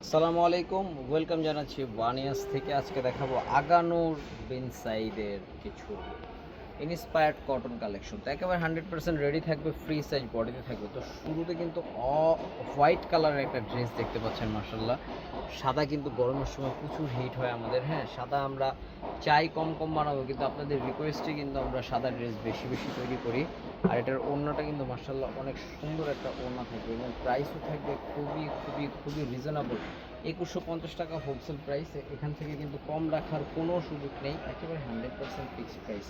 আসসালামু আলাইকুম ওয়েলকাম জানাচ্ছি বানিয়াস থেকে। আজকে দেখাবো আগানোর বিন সাইডের কিছু ইনস্পায়ার্ড কটন কালেকশন তো একেবারে হান্ড্রেড পার্সেন্ট রেডি থাকবে ফ্রি সাইজ বডিতে থাকবে। তো শুরুতে কিন্তু অ হোয়াইট কালারের একটা ড্রেস দেখতে পাচ্ছেন মার্শাল্লাহ সাদা কিন্তু গরমের সময় প্রচুর হিট হয় আমাদের হ্যাঁ? সাদা আমরা চাই কম কম বানাবো, কিন্তু আপনাদের রিকোয়েস্টে কিন্তু আমরা সাদা ড্রেস বেশি বেশি তৈরি করি। আর এটার ওড়নাটা কিন্তু মার্শাল্লাহ অনেক সুন্দর একটা ওড়না থাকবে এবং প্রাইসও থাকবে খুবই খুবই খুবই রিজনেবল একুশশো পঞ্চাশ টাকা হোলসেল প্রাইস এখান থেকে কিন্তু কম রাখার কোনো সুযোগ নেই, একেবারে হান্ড্রেড পার্সেন্ট ফিক্সড প্রাইস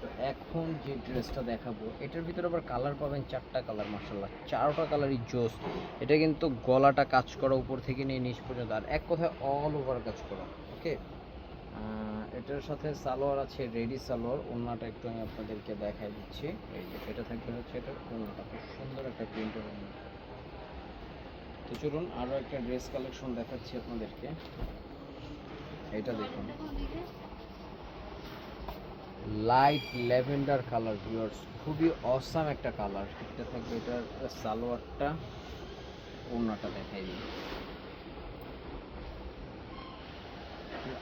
তো এখন যে ড্রেসটা দেখাবো, এটার ভিতরে আবার কালার পাবেন চারটা কালার মার্শাল্লাহ চারোটা কালারই জোস। এটা কিন্তু গলাটা কাজ করা উপর থেকে নিয়ে নিচ পর্যন্ত, আর এক কথায় অল ওভার কাজ করা ওকে এটার সাথে সালোয়ার আছে রেডি সালোয়ার। ওড়নাটা একটু আমি আপনাদেরকে দেখাই দিচ্ছি। এই যে, এটা থাকবে হচ্ছে এটার ওড়নাটা। খুব সুন্দর একটা প্রিন্টের তো চলুন আরও একটা ড্রেস কালেকশন দেখাচ্ছি আপনাদেরকে। এটা দেখুন। লাইট ল্যাভেন্ডার কালার ভিউয়ার্স খুবই অসাম একটা কালার এটা থাকবে এটার সালোয়ারটা। ওড়নাটা দেখাই দিই।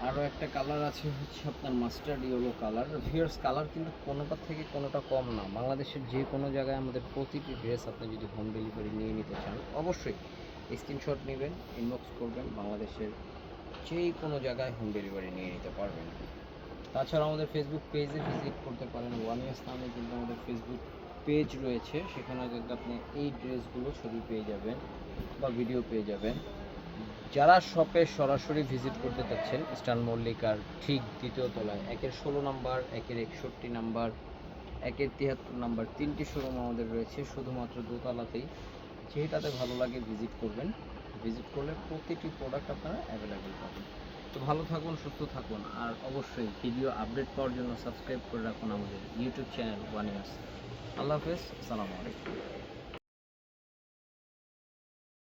আরও একটা কালার আছে হচ্ছে আপনার mustard yellow colour viewers colour কিন্তু কোনোটা থেকে কোনোটা কম না। বাংলাদেশের যে কোনো জায়গায় আমাদের প্রতিটি ড্রেস আপনি যদি হোম ডেলিভারি নিয়ে নিতে চান, অবশ্যই স্ক্রিনশট নেবেন ইনবক্স করবেন। বাংলাদেশের যে কোনো জায়গায় হোম ডেলিভারি নিয়ে নিতে পারবেন। তাছাড়া আমাদের ফেসবুক পেজে ভিজিট করতে পারেন। ওয়ান ইয়ার্স নামে কিন্তু আমাদের ফেসবুক পেজ রয়েছে। সেখানে কিন্তু আপনি এই ড্রেসগুলো ছবি পেয়ে যাবেন বা ভিডিও পেয়ে যাবেন। যারা শপে সরাসরি ভিজিট করতে চাচ্ছেন স্টান মল্লিকার ঠিক দ্বিতীয় তলায়, একের ষোলো নাম্বার একের একষট্টি নাম্বার একের তিয়াত্তর নাম্বার তিনটি শোরুম আমাদের রয়েছে। শুধুমাত্র দোতলাতেই। যেটাতে ভালো লাগে ভিজিট করবেন। ভিজিট করলে প্রতিটি প্রোডাক্ট আপনারা অ্যাভেলেবেল পাবেন। তো ভালো থাকুন, সুস্থ থাকুন। আর অবশ্যই ভিডিও আপডেট পাওয়ার জন্য সাবস্ক্রাইব করে রাখুন আমাদের ইউটিউব চ্যানেল ওয়ান ইয়ার্স আল্লাহ হাফেজ, আসসালামু আলাইকুম।